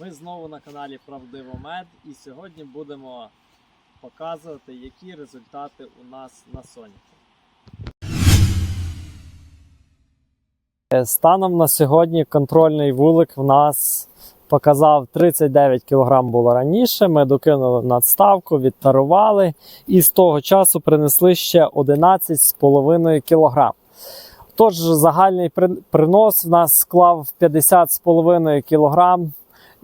Ми знову на каналі Правдиво Мед і сьогодні будемо показувати, які результати у нас на соняху. Е, Станом на сьогодні контрольний вулик в нас показав 39 кг було раніше. Ми докинули надставку, відтарували і з того часу принесли ще 11,5 кг. Тож загальний при- принос в нас склав 50,5 кг.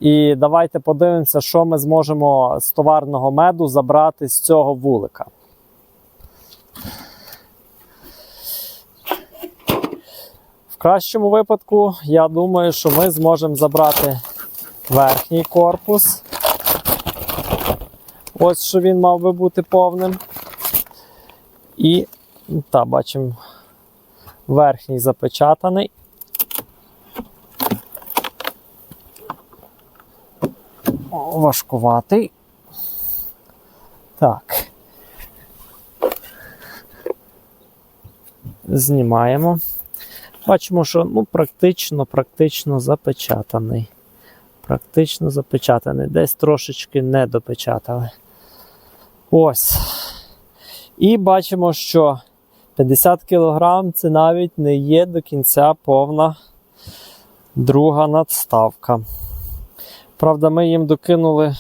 І давайте подивимося, що ми зможемо з товарного меду забрати з цього вулика. В кращому випадку, я думаю, що ми зможемо забрати верхній корпус. Ось що він мав би бути повним. І, та, бачимо, верхній запечатаний. Важкуватий. Так. Знімаємо. Бачимо, що ну, практично, практично запечатаний. Практично запечатаний. Десь трошечки не допечатали. Ось. І бачимо, що 50 кг це навіть не є до кінця повна друга надставка. Правда, ми їм докинули.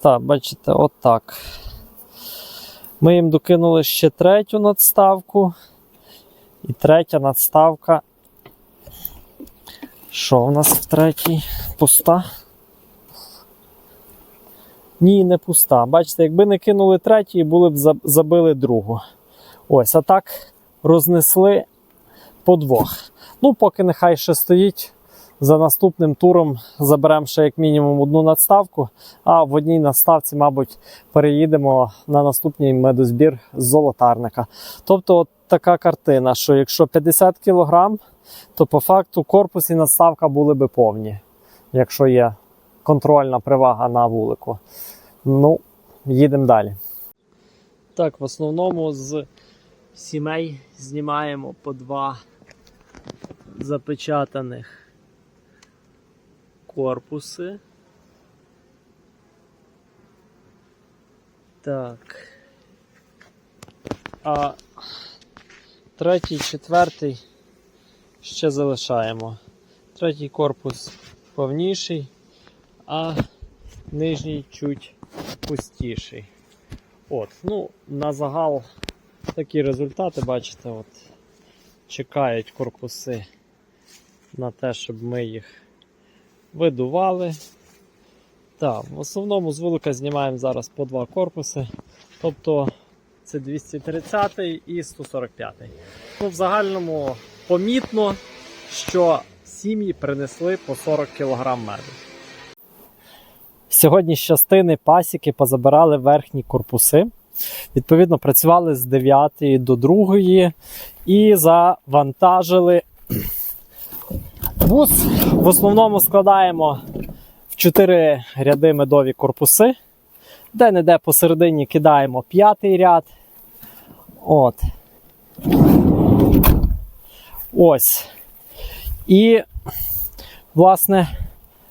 Так, бачите, отак. Ми їм докинули ще третю надставку. І третя надставка. Що в нас в третій? Пуста? Ні, не пуста. Бачите, якби не кинули третю, були б забили другу. Ось, а так рознесли по двох. Ну, поки нехай ще стоїть. За наступним туром заберемо ще як мінімум одну надставку, а в одній надставці, мабуть, переїдемо на наступний медозбір з золотарника. Тобто, от така картина, що якщо 50 кг, то по факту корпус і надставка були би повні, якщо є контрольна привага на вулику. Ну, їдемо далі. Так, в основному з сімей знімаємо по два запечатаних корпуси. Так. А третій, четвертий ще залишаємо. Третій корпус повніший, а нижній чуть пустіший. От, ну, на загал такі результати, бачите, от, чекають корпуси на те, щоб ми їх видували. Так, в основному з вулика знімаємо зараз по два корпуси. Тобто це 230 і 145. Ну, в загальному помітно, що сім'ї принесли по 40 кг меду. Сьогодні з частини пасіки позабирали верхні корпуси. Відповідно, працювали з 9 до 2 і завантажили Бус в основному складаємо в 4 ряди медові корпуси. Де-не-де посередині кидаємо п'ятий ряд. От. Ось. І, власне,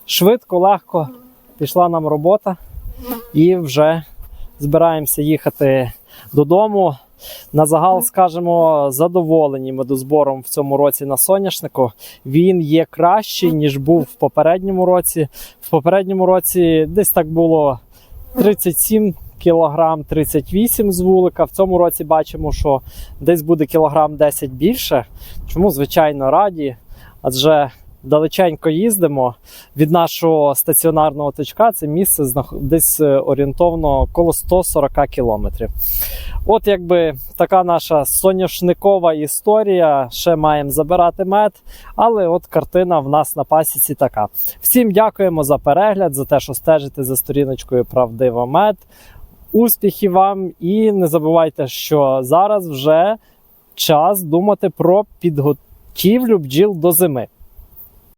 швидко, легко пішла нам робота. І вже збираємося їхати додому. На загал, скажемо, задоволені медозбором в цьому році на соняшнику. Він є кращий, ніж був в попередньому році. В попередньому році десь так було 37 кілограм, 38 з вулика. В цьому році бачимо, що десь буде кілограм 10 більше. Чому, звичайно, раді? Адже далеченько їздимо від нашого стаціонарного точка. Це місце десь е, орієнтовно коло 140 кілометрів. От якби така наша соняшникова історія. Ще маємо забирати мед, але от картина в нас на пасіці така. Всім дякуємо за перегляд, за те, що стежите за сторіночкою Правдиво Мед. Успіхів вам і не забувайте, що зараз вже час думати про підготівлю бджіл до зими.